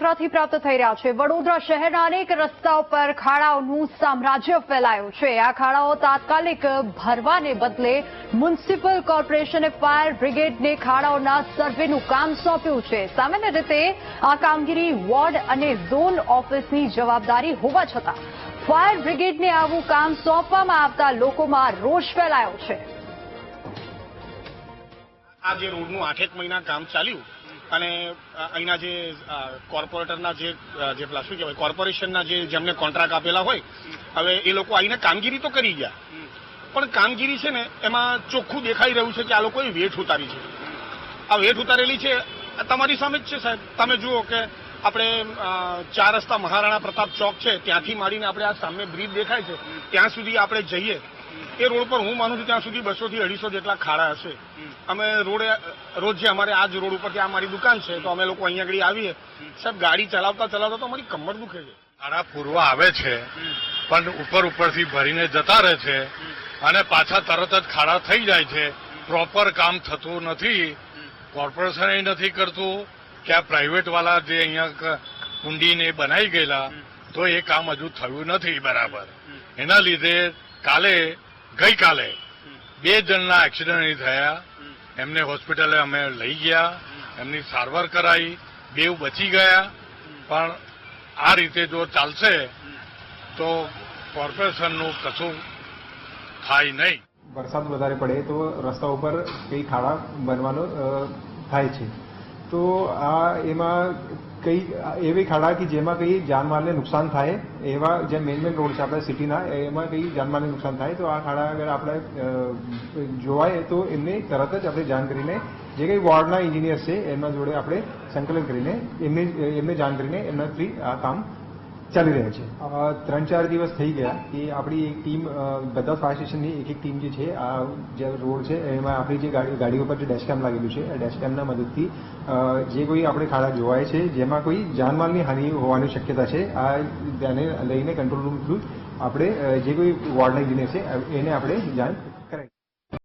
વડોદરાથી પ્રાપ્ત થઈ રહ્યા છે. વડોદરા શહેરના અનેક રસ્તાઓ પર ખાડાઓનું સામ્રાજ્ય ફેલાયું છે. આ ખાડાઓ તાત્કાલિક ભરવાને બદલે મ્યુનિસિપલ કોર્પોરેશને ફાયર બ્રિગેડને ખાડાઓના સર્વેનું કામ સોંપ્યું છે. સામાન્ય રીતે આ કામગીરી વોર્ડ અને ઝોન ઓફિસની જવાબદારી હોવા છતાં ફાયર બ્રિગેડને આવું કામ સોંપવામાં આવતા લોકોમાં રોષ ફેલાયો છે. આ જે રોડનું આઠેક મહિના કામ ચાલ્યું. અને અહીંના જે કોર્પોરેટરના જે જે પેલા શું કહેવાય, કોર્પોરેશનના જે જેમને કોન્ટ્રાક્ટ આપેલા હોય, હવે એ લોકો આવીને કામગીરી તો કરી ગયા. પણ કામગીરી છે ને, એમાં ચોખ્ખું દેખાઈ રહ્યું છે કે આ લોકોએ વેઠ ઉતારી છે. આ વેઠ ઉતારેલી છે તમારી સામે જ છે સાહેબ. તમે જુઓ કે આપણે ચાર રસ્તા મહારાણા પ્રતાપ ચોક છે, ત્યાંથી માંડીને આપણે આ સામે બ્રિજ દેખાય છે. ત્યાં સુધી આપણે જઈએ. એ રોડ પર હું માનું છું ત્યાં સુધી બસો થી અઢીસો જેટલા ખાડા હશે. અમે રોડે રોજ જે અમારે આ જ રોડ ઉપરથી આ મારી દુકાન છે તો અમે લોકો અહીંયા આગળ આવીએ. સાહેબ ગાડી ચલાવતા ચલાવતા તો અમારી કમર દુખે છે. ખાડા પૂરવા આવે છે પણ ઉપર ઉપરથી ભરીને જતા રહે છે અને પાછા તરત જ ખાડા થઈ જાય છે. પ્રોપર કામ થતું નથી. કોર્પોરેશન એ નથી કરતું. કે આ પ્રાઇવેટ વાળા જે અહીંયા કુંડીને બનાવી ગયેલા તો એ કામ હજુ થયું નથી બરાબર. એના લીધે કાલે ગઈકાલે બે જણના એક્સિડન્ટ થયા. એમને હોસ્પિટલે અમે લઈ ગયા. એમની સારવાર કરાઈ. બેવ બચી ગયા. પણ આ રીતે જો ચાલશે તો કોર્પોરેશનનું કશું થાય નહીં. વરસાદ વધારે પડે તો રસ્તા ઉપર કઈ ખાડા બનવાનો થાય છે. તો આ એમાં કઈ, એવી ખાડા કે જેમાં કઈ જાનમાલને નુકસાન થાય, એવા જે મેઇન મેઇન રોડ છે આપણા સિટીના એમાં કઈ જાનમાલને નુકસાન થાય, તો આ ખાડા અગર આપણે જોવાય તો એમને તરત જ આપણે જાણ કરીને, જે કંઈ વોર્ડના એન્જિનિયર છે એમના જોડે આપણે સંકલન કરીને, એમને એમને જાણ કરીને એમના થ્રી આ કામ ચાલી રહ્યા છે. ત્રણ ચાર દિવસ થઈ ગયા કે આપણી એક ટીમ બધા ફાયર સ્ટેશનની એક એક ટીમ જે છે, આ જે રોડ છે, એમાં આપણી જે ગાડી, ગાડીઓ પર જે ડેશકેમ લાગેલું છે, એ ડેશકેમના મદદથી જે કોઈ આપણે ખાડા જોવાય છે, જેમાં કોઈ જાનમાલની હાનિ હોવાની શક્યતા છે, આ તેને લઈને કંટ્રોલ રૂમ થ્રુ આપણે જે કોઈ વોર્ડ એન્જિનિયર છે, એને આપણે જાણ